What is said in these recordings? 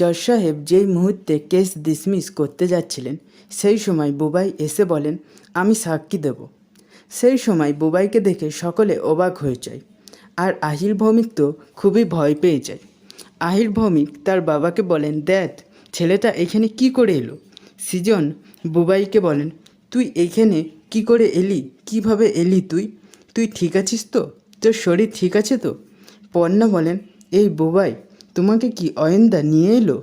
জজ সাহেব যেই মুহূর্তে কেস ডিসমিস করতে যাচ্ছিলেন, সেই সময় বুবাই এসে বলেন, আমি সাক্ষী দেব। সেই সময় বুবাইকে দেখে সকলে অবাক হয়ে যায়। আর আহির ভৌমিক তো খুবই ভয় পেয়ে যায়। আহির ভৌমিক তার বাবাকে বলেন, দেখ, ছেলেটা এখানে কি করে এলো? সৃজন বুবাইকে বলেন, তুই এখানে কি করে এলি? কীভাবে এলি তুই? তুই ঠিক আছিস তো? তোর শরীর ঠিক আছে তো? পর্ণা বলেন, এই বুবাই তোমাকে কি অয়েন্দা নিয়ে এলো?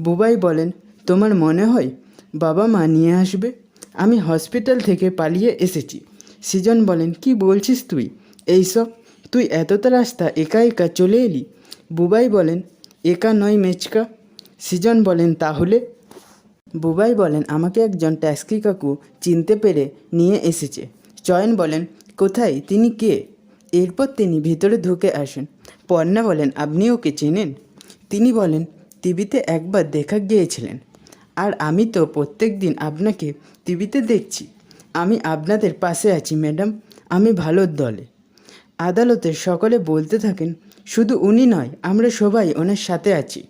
বুবাই বলেন, তোমার মনে হয় বাবা মা নিয়ে আসবে? আমি হসপিটাল থেকে পালিয়ে এসেছি। সৃজন বলেন, কি বলছিস তুই? এইসব তুই এতটা রাস্তা একা একা চলে এলি? বুবাই বলেন, একা নয় মেচকা। সৃজন বলেন, তাহলে? বুবাই বলেন, আমাকে একজন ট্যাক্সি কাকু চিনতে পেরে নিয়ে এসেছে। চয়ন বলেন, কোথায়? তিনি কে? এরপর তিনি ভিতরে ঢুকে আসেন। পর্ণা বলেন, আপনি ওকে চেনেন? তিনি বলেন, টিভিতে একবার দেখা গিয়েছিলেন। আর আমি তো প্রত্যেক দিন আপনাকে টিভিতে দেখছি। আমি আপনাদের পাশে আছি, ম্যাডাম। আমি ভালোর দলে। আদালতে সকলে বলতে থাকেন, শুধু উনি নয়, আমরা সবাই ওনার সাথে আছি।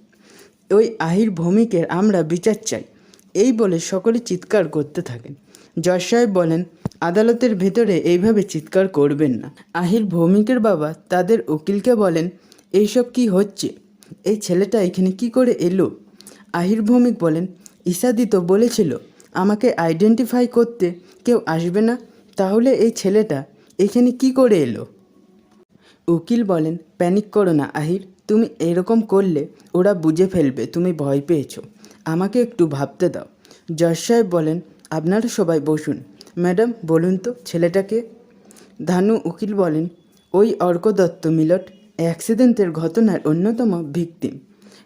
ওই আহির ভৌমিকের আমরা বিচার চাই। এই বলে সকলে চিৎকার করতে থাকেন। জজ সাহেব বলেন, আদালতের ভেতরে এইভাবে চিৎকার করবেন না। আহির ভৌমিকের বাবা তাদের উকিলকে বলেন, এইসব কি হচ্ছে? এই ছেলেটা এখানে কি করে এলো? আহির ভৌমিক বলেন, ইসাদি তো বলেছিল আমাকে আইডেন্টিফাই করতে কেউ আসবে না, তাহলে এই ছেলেটা এখানে কি করে এলো? উকিল বলেন, প্যানিক করো না আহির, তুমি এরকম করলে ওরা বুঝে ফেলবে, তুমি ভয় পেয়েছ। আমাকে একটু ভাবতে দাও। জজ সাহেব বলেন, আপনারা সবাই বসুন। ম্যাডাম, বলুন তো ছেলেটাকে? ধানু উকিল বলেন, ওই অর্ক দত্ত মিলট অ্যাক্সিডেন্টের ঘটনার অন্যতম ভিকটিম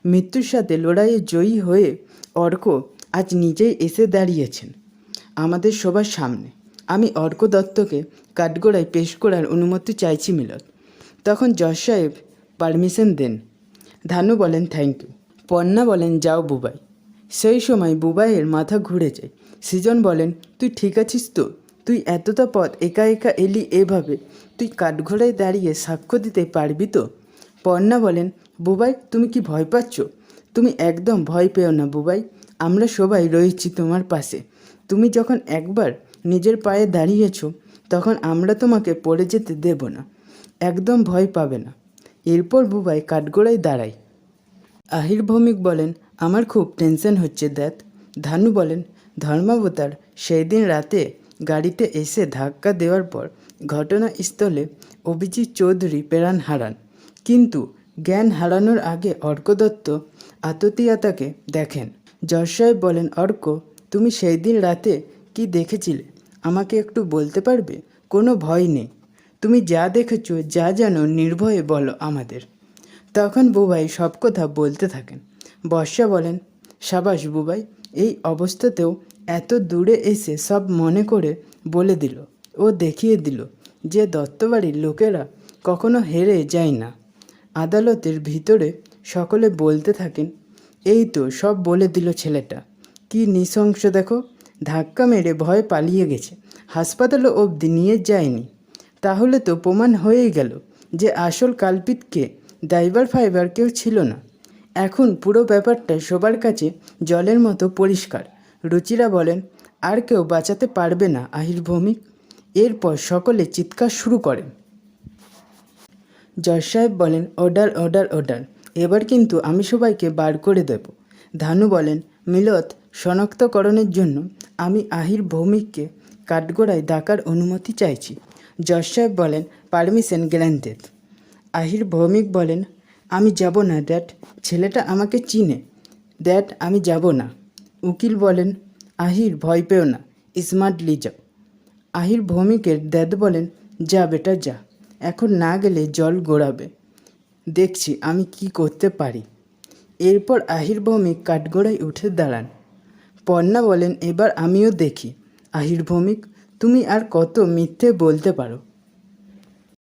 মৃত্যুর সাথে লড়াইয়ে জয়ী হয়ে অর্ক আজ নিজেই এসে দাঁড়িয়েছেন। আমাদের সবার সামনে। আমি অর্ক দত্তকে কাঠগোড়ায় পেশ করার অনুমতি চাইছি মিলট তখন জজ সাহেব পারমিশন দেন। ধানু বলেন, থ্যাংক ইউ। পন্না বলেন, যাও বুবাই। সেই সময় বুবাইয়ের মাথা ঘুরে যায়। সৃজন বলেন, তুই ঠিক আছিস তো? তুই এতটা পথ একা একা এলি এভাবে। তুই কাঠঘোড়ায় দাঁড়িয়ে সাক্ষ্য দিতে পারবি তো? পর্ণা বলেন, বুবাই, তুমি কি ভয় পাচ্ছ? তুমি একদম ভয় পেও না বুবাই, আমরা সবাই রয়েছি তোমার পাশে। তুমি যখন একবার নিজের পায়ে দাঁড়িয়েছো, তখন আমরা তোমাকে পড়ে যেতে দেব না, একদম ভয় পাবে না। এরপর বুবাই কাঠগোড়ায় দাঁড়ায়। আহির ভৌমিক বলেন, আমার খুব টেনশন হচ্ছে দ্যাত ধানু বলেন, ধর্মাবতার, সেই দিন রাতে গাড়িতে এসে ধাক্কা দেওয়ার পর ঘটনাস্থলে অভিজিৎ চৌধুরী প্রাণ হারান। কিন্তু জ্ঞান হারানোর আগে অর্ক দত্ত আততীয়তাকে দেখেন। জজ সাহেব বলেন, অর্ক, তুমি সেই দিন রাতে কি দেখেছিলে? আমাকে একটু বলতে পারবে? কোনো ভয় নেই। তুমি যা দেখেছ, যা জানো নির্ভয়ে বলো আমাদের। তখন বুবাই সব কথা বলতে থাকেন। বর্ষা বলেন, সাবাস বুবাই এই অবস্থাতেও এত দূরে এসে সব মনে করে বলে দিল ও দেখিয়ে দিল যে দত্তবাড়ির লোকেরা কখনো হেরে যায় না। আদালতের ভিতরে সকলে বলতে থাকেন, এই তো সব বলে দিল ছেলেটা। কি নৃশংস দেখো, ধাক্কা মেরে ভয় পালিয়ে গেছে। হাসপাতালে অবধি নিয়ে যায়নি। তাহলে তো প্রমাণ হয়েই গেল যে আসল কালপিতকে ড্রাইভার ফাইবার কেউ ছিল না। এখন পুরো ব্যাপারটা সবার কাছে জলের মতো পরিষ্কার। রুচিরা বলেন, আর কেউ বাঁচাতে পারবে না আহির ভৌমিক। এরপর সকলে চিৎকার শুরু করেন জজ সাহেব বলেন, অর্ডার অর্ডার অর্ডার, এবার কিন্তু আমি সবাইকে বার করে দেব। ধানু বলেন মিলত শনাক্তকরণের জন্য আমি আহির ভৌমিককে কাঠগোড়ায় ডাকার অনুমতি চাইছি। জজ সাহেব বলেন, পারমিশন গ্র্যান্টেড আহির ভৌমিক বলেন আমি যাব না ড্যাড ছেলেটা আমাকে চিনে। ড্যাড আমি যাব না। উকিল বলেন, আহির, ভয় পেও না, স্মার্টলি যাও। আহির ভৌমিকের দ্যাদ বলেন, যা বেটা, যা। এখন না গেলে জল গড়াবে। দেখছি আমি কি করতে পারি। এরপর আহির ভৌমিক কাঠগোড়ায় উঠে দাঁড়ান। পর্ণা বলেন, এবার আমিও দেখি। আহির ভৌমিক, তুমি আর কত মিথ্যে বলতে পারো?